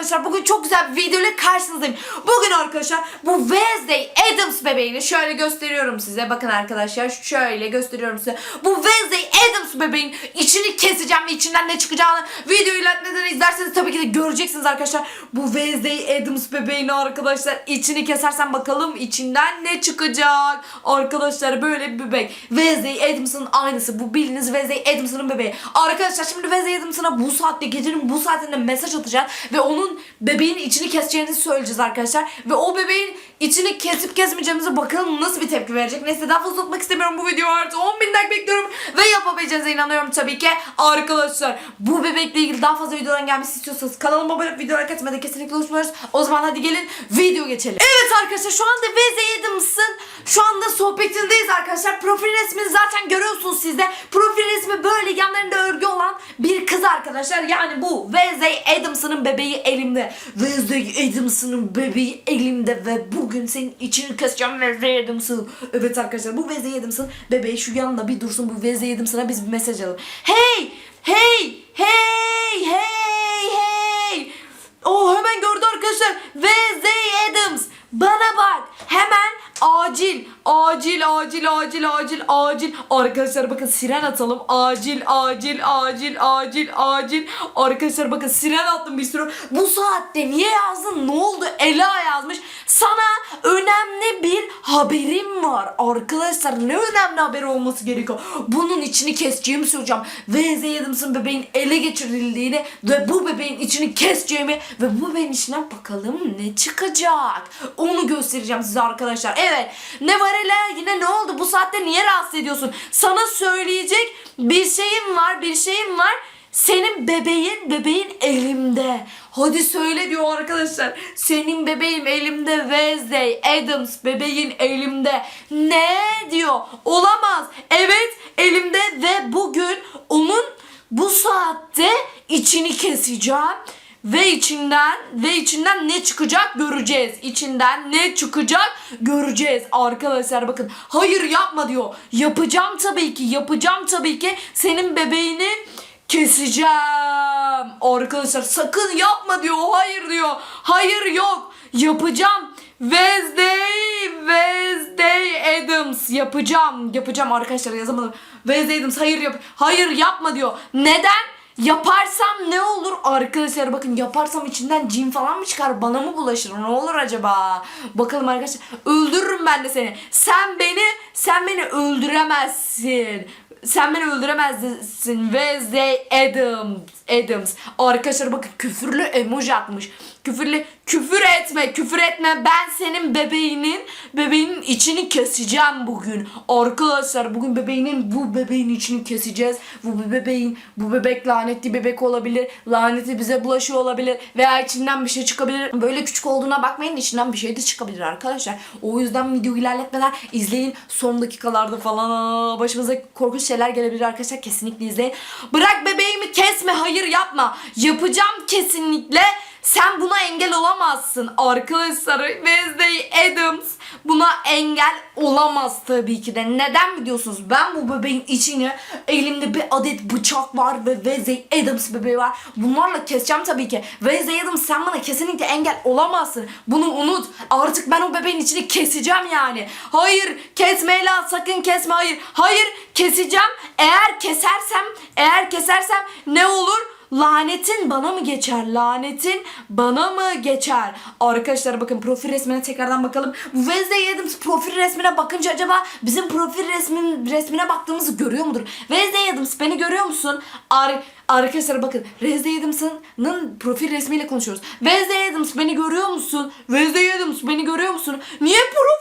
arkadaşlar bugün çok güzel bir video ile karşınızdayım. Bugün arkadaşlar bu Wednesday Adams bebeğini şöyle gösteriyorum size. Bakın arkadaşlar şöyle gösteriyorum size. Bu Wednesday Adams bebeğin içini keseceğim ve içinden ne çıkacağını videoyu neden izlerseniz tabii ki de göreceksiniz arkadaşlar. Bu Wednesday Adams bebeğini arkadaşlar içini kesersen bakalım içinden ne çıkacak. Arkadaşlar böyle bir bebek. Wednesday Adams'ın aynısı. Bu bildiğiniz Wednesday Adams'ın bebeği. Arkadaşlar şimdi Wednesday Adams'ına bu saatte gecenin bu saatinde mesaj atacağız ve onun bebeğin içini keseceğinizi söyleyeceğiz arkadaşlar. Ve o bebeğin içini kesip kesmeyeceğimize bakalım nasıl bir tepki verecek. Neyse daha fazla tutmak istemiyorum bu videoyu artık 10 bin like bekliyorum ve yapabileceğinize inanıyorum tabii ki. Arkadaşlar bu bebekle ilgili daha fazla videoların gelmesi istiyorsanız kanalıma abone olup videoları kaçırmadan kesinlikle unutmuyoruz. O zaman hadi gelin video geçelim. Evet arkadaşlar şu anda Wednesday Adams'ın şu anda sohbetindeyiz arkadaşlar. Profil resmini zaten görüyorsunuz siz de. Profil resmi böyle yanlarında örgü olan bir kız arkadaşlar. Yani bu Wednesday Adams'ın bebeği elimde. Wednesday Adams'ın bebeği elimde ve bugün senin içini keseceğim Wednesday Adams'ın. Evet arkadaşlar bu Wednesday Adams'ın bebeği şu yanında bir dursun bu Wednesday Adams'ına biz bir mesaj alalım. Hey! Hey! Hey! Hey! Hey! Oh hemen gördü arkadaşlar. Wednesday Adams. Bana bak. Hemen acil. Acil acil acil acil acil. Arkadaşlar bakın siren atalım. Acil acil acil acil acil. Arkadaşlar bakın siren attım bir sürü. Bu saatte niye yazdın? Ne oldu? Ela yazmış. Sana önemli bir haberim var. Arkadaşlar ne önemli haber olması gerekiyor? Bunun içini keseceğimi söyleyeceğim. Wednesday Adams'ın bebeğin ele geçirildiğini ve bu bebeğin içini keseceğimi ve bu bebeğin içinden bakalım ne çıkacak. Onu göstereceğim size arkadaşlar. Evet. Ne var hele yine ne oldu? Bu saatte niye rahatsız ediyorsun? Sana söyleyecek bir şeyim var, bir şeyim var. Senin bebeğin, bebeğin elimde. Hadi söyle diyor arkadaşlar. Senin bebeğim elimde Wednesday Adams bebeğin elimde. Ne diyor? Olamaz. Evet elimde ve bugün onun bu saatte içini keseceğim. Ve içinden ve içinden ne çıkacak göreceğiz. İçinden ne çıkacak göreceğiz. Arkadaşlar bakın. Hayır yapma diyor. Yapacağım tabii ki. Yapacağım tabii ki. Senin bebeğini keseceğim. Arkadaşlar sakın yapma diyor. Hayır diyor. Hayır yok. Yapacağım. Wednesday, Wednesday Adams yapacağım. Yapacağım arkadaşlar yazamadım. Wednesday Adams hayır yap. Hayır yapma diyor. Neden? Yaparsam ne olur? Arkadaşlar bakın yaparsam içinden cin falan mı çıkar? Bana mı bulaşır? Ne olur acaba? Bakalım arkadaşlar. Öldürürüm ben de seni. Sen beni, sen beni öldüremezsin. Sen beni öldüremezsin. Wednesday Adams. Adams. Arkadaşlar bakın küfürlü emoji atmış. Küfürlü küfür etme, küfür etme. Ben senin bebeğinin bebeğinin içini keseceğim bugün. Arkadaşlar bugün bebeğinin bu bebeğin içini keseceğiz. Bu bebeğin bu bebek lanetli bebek olabilir. Laneti bize bulaşıyor olabilir veya içinden bir şey çıkabilir. Böyle küçük olduğuna bakmayın içinden bir şey de çıkabilir arkadaşlar. O yüzden video ilerletmeden izleyin. Son dakikalarda falan başımıza korkunç şeyler gelebilir arkadaşlar. Kesinlikle izleyin. Bırak bebeğimi kesme. Hayır yapma. Yapacağım kesinlikle. Sen buna engel olamazsın arkadaşlar. Wednesday Adams buna engel olamaz tabii ki de. Neden biliyorsunuz? Ben bu bebeğin içini elimde bir adet bıçak var ve Wednesday Adams bebeği var. Bunlarla keseceğim tabii ki. Wednesday Adams sen bana kesinlikle engel olamazsın. Bunu unut. Artık ben o bebeğin içini keseceğim yani. Hayır kesme lan sakın kesme hayır. Hayır keseceğim. Eğer kesersem eğer kesersem ne olur? Lanetin bana mı geçer? Lanetin bana mı geçer? Arkadaşlar bakın profil resmine tekrardan bakalım. Bu Wednesday Adams profil resmine bakınca acaba bizim profil resmin resmine baktığımızı görüyor mudur? Wednesday Adams beni görüyor musun? Ar Arkadaşlar bakın Wednesday Adams'ın profil resmiyle konuşuyoruz. Wednesday Adams beni görüyor musun? Wednesday Adams beni görüyor musun? Niye profilime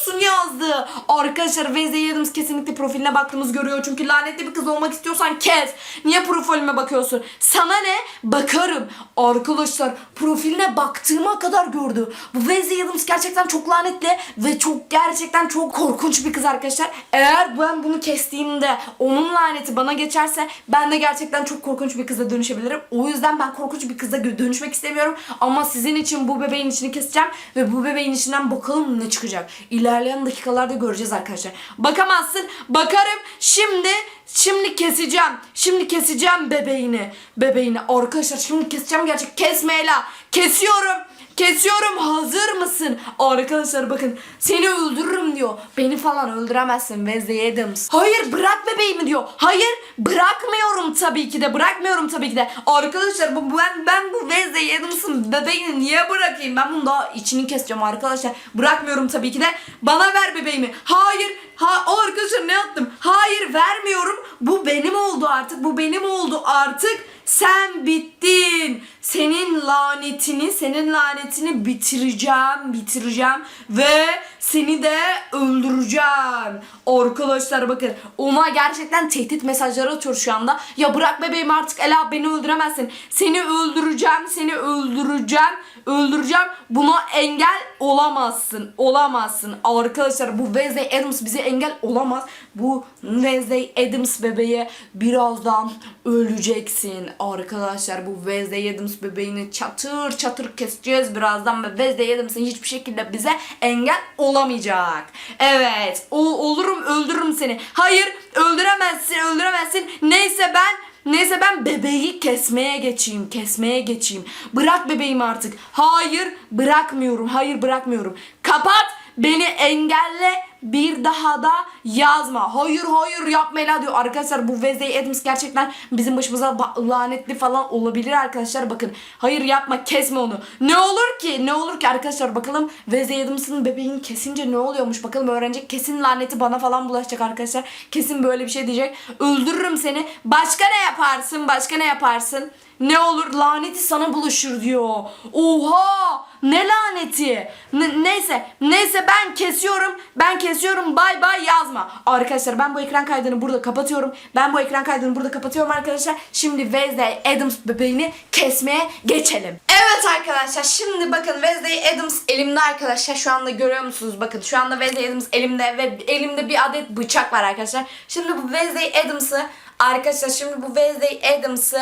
bakıyorsun yazdı. Arkadaşlar Wednesday Adams kesinlikle profiline baktığımızı görüyor. Çünkü lanetli bir kız olmak istiyorsan kes. Niye profilime bakıyorsun? Sana ne? Bakarım. Arkadaşlar profiline baktığıma kadar gördü. Bu Wednesday Adams gerçekten çok lanetli ve çok gerçekten çok korkunç bir kız arkadaşlar. Eğer ben bunu kestiğimde onun laneti bana geçerse ben de gerçekten çok korkunç bir kıza dönüşebilirim. O yüzden ben korkunç bir kıza dönüşmek istemiyorum. Ama sizin için bu bebeğin içini keseceğim ve bu bebeğin içinden bakalım ne çıkacak. İlerleyen dakikalarda göreceğiz arkadaşlar. Bakamazsın. Bakarım. Şimdi Şimdi keseceğim. Şimdi keseceğim bebeğini. Bebeğini. Arkadaşlar şimdi keseceğim gerçek. Kesme Ela. Kesiyorum. Kesiyorum hazır mısın? Arkadaşlar bakın seni öldürürüm diyor. Beni falan öldüremezsin Wednesday Adams. Hayır bırak bebeğimi diyor. Hayır bırakmıyorum tabii ki de bırakmıyorum tabii ki de. Arkadaşlar bu ben ben bu Wednesday Adams'ın bebeğini niye bırakayım? Ben bunu daha içini keseceğim arkadaşlar. Bırakmıyorum tabii ki de. Bana ver bebeğimi. Hayır. Ha arkadaşlar ne yaptım? Hayır vermiyorum. Bu benim oldu artık. Bu benim oldu artık. Sen bittin. Senin lanetini, senin lanetini bitireceğim, bitireceğim ve seni de öldüreceğim. Arkadaşlar bakın ona gerçekten tehdit mesajları atıyor şu anda. Ya bırak bebeğim artık Ela beni öldüremezsin. Seni öldüreceğim, seni öldüreceğim, öldüreceğim. Buna engel olamazsın, olamazsın. Arkadaşlar bu Wednesday Adams bize engel olamaz. Bu Wednesday Adams bebeğe birazdan öleceksin. Arkadaşlar bu Wednesday Adams bebeğini çatır çatır keseceğiz birazdan ve Wednesday Adams'ın hiçbir şekilde bize engel olamayacak. Evet. O, olurum öldürürüm seni. Hayır öldüremezsin öldüremezsin. Neyse ben Neyse ben bebeği kesmeye geçeyim, kesmeye geçeyim. Bırak bebeğimi artık. Hayır, bırakmıyorum. Hayır, bırakmıyorum. Kapat, beni engelle. Bir daha da yazma. Hayır, hayır yapma Ela diyor. Arkadaşlar bu Wednesday Adams gerçekten bizim başımıza ba- lanetli falan olabilir arkadaşlar. Bakın. Hayır yapma, kesme onu. Ne olur ki? Ne olur ki arkadaşlar bakalım Wednesday Adams'ın bebeğini kesince ne oluyormuş? Bakalım öğrenecek. Kesin laneti bana falan bulaşacak arkadaşlar. Kesin böyle bir şey diyecek. Öldürürüm seni. Başka ne yaparsın? Başka ne yaparsın? Ne olur laneti sana buluşur diyor. Oha! Ne laneti? Ne- neyse, neyse ben kesiyorum. Ben kesiyorum. Bay bay yazma. Arkadaşlar ben bu ekran kaydını burada kapatıyorum. Ben bu ekran kaydını burada kapatıyorum arkadaşlar. Şimdi Wednesday Adams bebeğini kesmeye geçelim. Evet arkadaşlar şimdi bakın Wednesday Adams elimde arkadaşlar. Şu anda görüyor musunuz? Bakın şu anda Wednesday Adams elimde ve elimde bir adet bıçak var arkadaşlar. Şimdi bu Wednesday Adams'ı arkadaşlar şimdi bu Wednesday Adams'ı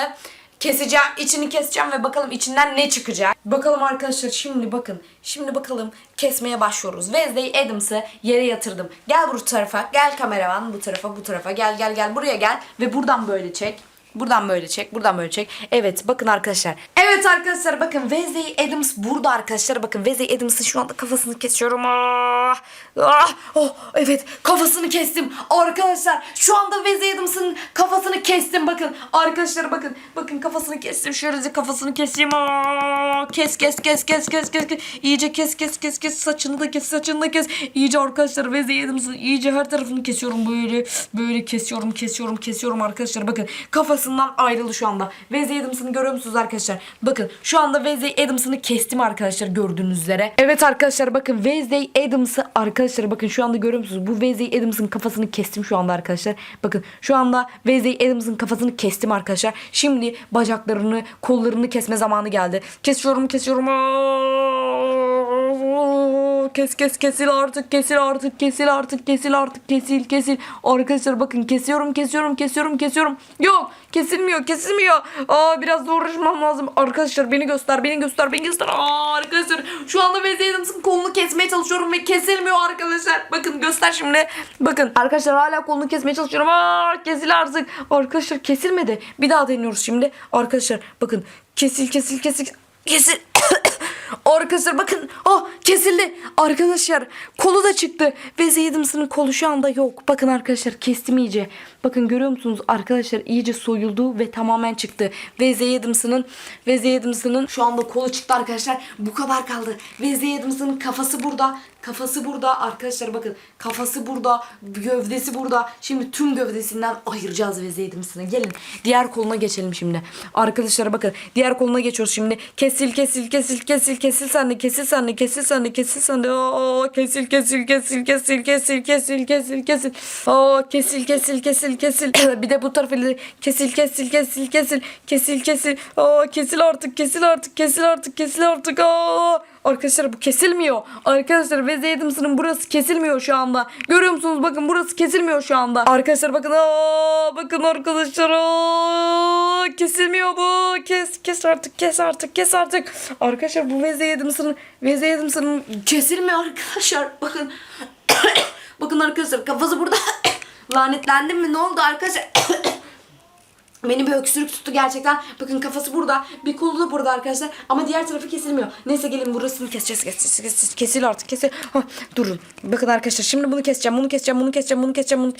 Keseceğim, içini keseceğim ve bakalım içinden ne çıkacak. Bakalım arkadaşlar şimdi bakın. Şimdi bakalım kesmeye başlıyoruz. Wednesday Adams'ı yere yatırdım. Gel bu tarafa, gel kameraman bu tarafa, bu tarafa. Gel gel gel buraya gel ve buradan böyle çek. Buradan böyle çek, buradan böyle çek. Evet bakın arkadaşlar. Evet arkadaşlar bakın Wednesday Adams burada arkadaşlar. Bakın Wednesday Adams'ın şu anda kafasını kesiyorum. Ah, ah, oh, evet kafasını kestim. Arkadaşlar şu anda Wednesday Adams'ın kafasını kestim. Bakın arkadaşlar bakın. Bakın kafasını kestim. Şöyle kafasını keseyim. Ah, kes kes kes kes kes kes. kes. İyice kes kes kes kes. Saçını da kes saçını da kes. İyice arkadaşlar Wednesday Adams'ın iyice her tarafını kesiyorum böyle. Böyle kesiyorum kesiyorum kesiyorum arkadaşlar. Bakın kafasından ayrıldı şu anda. Wednesday Adams'ını görüyor musunuz arkadaşlar? Bakın şu anda Wednesday Adams'ını kestim arkadaşlar gördüğünüz üzere. Evet arkadaşlar bakın Wednesday Adams'ı arkadaşlar bakın şu anda görüyor musunuz? Bu Wednesday Adams'ın kafasını kestim şu anda arkadaşlar. Bakın şu anda Wednesday Adams'ın kafasını kestim arkadaşlar. Şimdi bacaklarını, kollarını kesme zamanı geldi. Kesiyorum, kesiyorum. Aa, Kes kes kesil artık kesil artık kesil artık kesil artık kesil kesil. Arkadaşlar bakın kesiyorum kesiyorum kesiyorum kesiyorum. Yok kesilmiyor kesilmiyor. Aa biraz da uğraşmam lazım. Arkadaşlar beni göster beni göster beni göster. Aa arkadaşlar şu anda Wednesday Adams'ın kolunu kesmeye çalışıyorum ve kesilmiyor arkadaşlar. Bakın göster şimdi. Bakın arkadaşlar hala kolunu kesmeye çalışıyorum. Aa kesil artık. Arkadaşlar kesilmedi. Bir daha deniyoruz şimdi. Arkadaşlar bakın kesil kesil kesil kesil. Arkadaşlar bakın oh kesildi. Arkadaşlar kolu da çıktı. Ve Zeydims'in kolu şu anda yok. Bakın arkadaşlar kestim iyice. Bakın görüyor musunuz? Arkadaşlar iyice soyuldu ve tamamen çıktı. Ve Zeydims'in ve Zeydims'in şu anda kolu çıktı arkadaşlar. Bu kadar kaldı. Ve Zeydims'in kafası burada. Kafası burada. Arkadaşlar bakın. Kafası burada. Gövdesi burada. Şimdi tüm gövdesinden ayıracağız ve Zeydims'ini gelin diğer koluna geçelim şimdi. Arkadaşlar bakın. Diğer koluna geçiyoruz şimdi. Kesil kesil kesil kesil kesil sen de kesil sen de kesil sen de kesil sen de Oo, kesil kesil kesil kesil kesil kesil kesil kesil Oo, kesil kesil kesil kesil bir de bu tarafa kesil kesil kesil kesil kesil kesil Oo, kesil artık kesil artık kesil artık kesil artık Aa, Arkadaşlar bu kesilmiyor. Arkadaşlar ve Zeydims'in burası kesilmiyor şu anda. Görüyor musunuz? Bakın burası kesilmiyor şu anda. Arkadaşlar bakın. Aa, bakın arkadaşlar. Aa, kesilmiyor bu. Kes kes artık kes artık kes artık. Arkadaşlar bu Veze Yedims'in Veze Yedims'in kesilmiyor arkadaşlar. Bakın. bakın arkadaşlar kafası burada. Lanetlendim mi? Ne oldu arkadaşlar? Beni bir öksürük tuttu gerçekten. Bakın kafası burada. Bir kolu da burada arkadaşlar. Ama diğer tarafı kesilmiyor. Neyse gelin burasını keseceğiz. Keseceğiz. keseceğiz. Kesil artık. Kesil. Hah, durun. Bakın arkadaşlar şimdi bunu keseceğim. Bunu keseceğim. Bunu keseceğim. Bunu keseceğim. Bunu...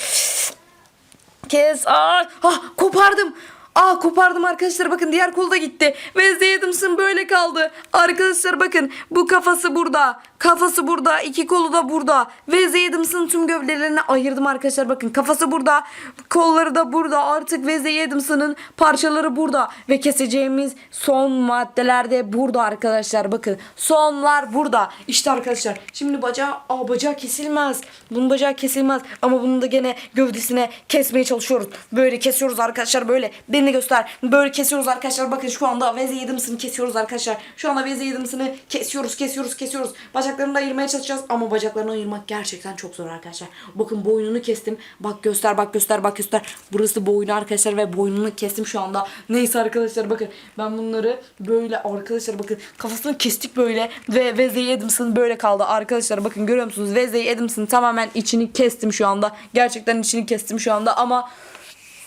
Kes. Aa, ah, kopardım. Aa kopardım arkadaşlar bakın diğer kolu da gitti. Wednesday Adams'ın böyle kaldı. Arkadaşlar bakın bu kafası burada. Kafası burada. iki kolu da burada. Wednesday Adams'ın tüm gövdelerini ayırdım arkadaşlar bakın. Kafası burada. Kolları da burada. Artık Wednesday Adams'ın parçaları burada. Ve keseceğimiz son maddeler de burada arkadaşlar. Bakın sonlar burada. İşte arkadaşlar şimdi bacağı, aa bacağı kesilmez. Bunun bacağı kesilmez. Ama bunun da gene gövdesine kesmeye çalışıyoruz. Böyle kesiyoruz arkadaşlar böyle. Beni göster. Böyle kesiyoruz arkadaşlar. Bakın şu anda Veze yedimsini kesiyoruz arkadaşlar. Şu anda Veze yedimsini kesiyoruz, kesiyoruz, kesiyoruz. Bacaklarını da ayırmaya çalışacağız. Ama bacaklarını ayırmak gerçekten çok zor arkadaşlar. Bakın boynunu kestim. Bak göster, bak göster, bak göster. Burası boynu arkadaşlar ve boynunu kestim şu anda. Neyse arkadaşlar bakın. Ben bunları böyle arkadaşlar bakın kafasını kestik böyle ve Veze Adams'ın böyle kaldı. Arkadaşlar bakın görüyor musunuz? Veze Adams'ın tamamen içini kestim şu anda. Gerçekten içini kestim şu anda ama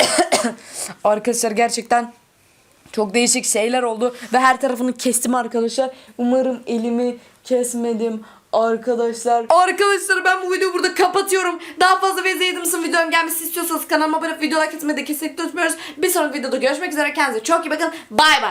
arkadaşlar gerçekten çok değişik şeyler oldu ve her tarafını kestim arkadaşlar. Umarım elimi kesmedim arkadaşlar. Arkadaşlar ben bu videoyu burada kapatıyorum. Daha fazla Veze Adams'ın videom gelmesi istiyorsanız kanalıma abone olup video like etmeyi de kesinlikle unutmuyoruz. Bir sonraki videoda görüşmek üzere. Kendinize çok iyi bakın. Bay bay.